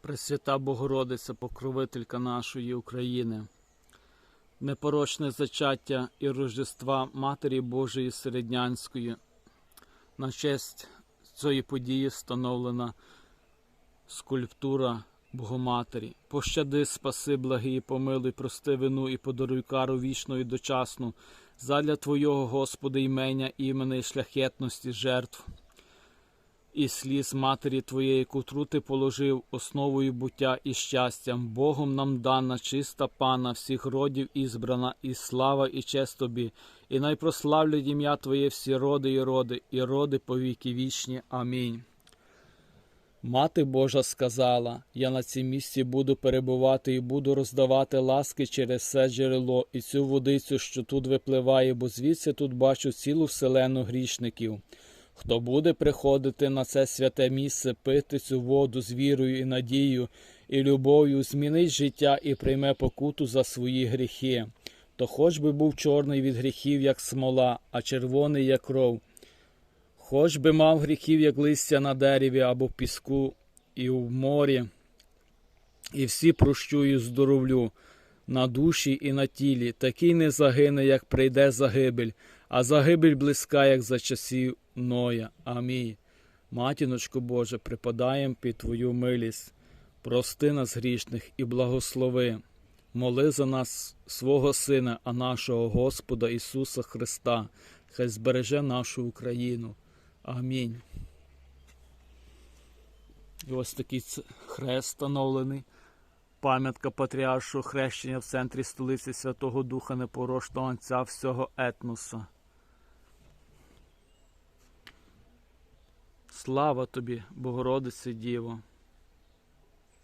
Пресвята Богородиця, покровителька нашої України, непорочне зачаття і Рождества Матері Божої Середнянської. На честь цієї події встановлена скульптура Богоматері. Пощади, спаси, благи і помилуй, прости вину і подаруй кару вічну і дочасну, задля Твого, Господи, імення, імени і шляхетності жертв і сліз матері твоєї, котру ти положив основою буття і щастям, Богом нам дана, чиста пана, всіх родів ізбрана, і слава, і честь тобі, і найпрославлять ім'я Твоє всі роди і роди, і роди повіки вічні. Амінь. Мати Божа сказала: Я на цім місці буду перебувати і буду роздавати ласки через все джерело і цю водицю, що тут випливає, бо звідси тут бачу цілу вселену грішників. Хто буде приходити на це святе місце, пити цю воду з вірою і надією і любов'ю, змінить життя і прийме покуту за свої гріхи, то хоч би був чорний від гріхів, як смола, а червоний, як кров, хоч би мав гріхів, як листя на дереві або в піску і в морі, і всі прощу і здоровлю на душі і на тілі, такий не загине, як прийде загибель, а загибель близька, як за часів Ноя. Амінь. Матіночко Боже, припадаєм під Твою милість, прости нас грішних і благослови. Моли за нас свого Сина, а нашого Господа Ісуса Христа, хай збереже нашу Україну. Амінь. І ось такий хрест встановлений. Пам'ятка патріаршого хрещення в центрі столиці Святого Духа Непорочного Анця всього етноса. Слава тобі, Богородице Діво!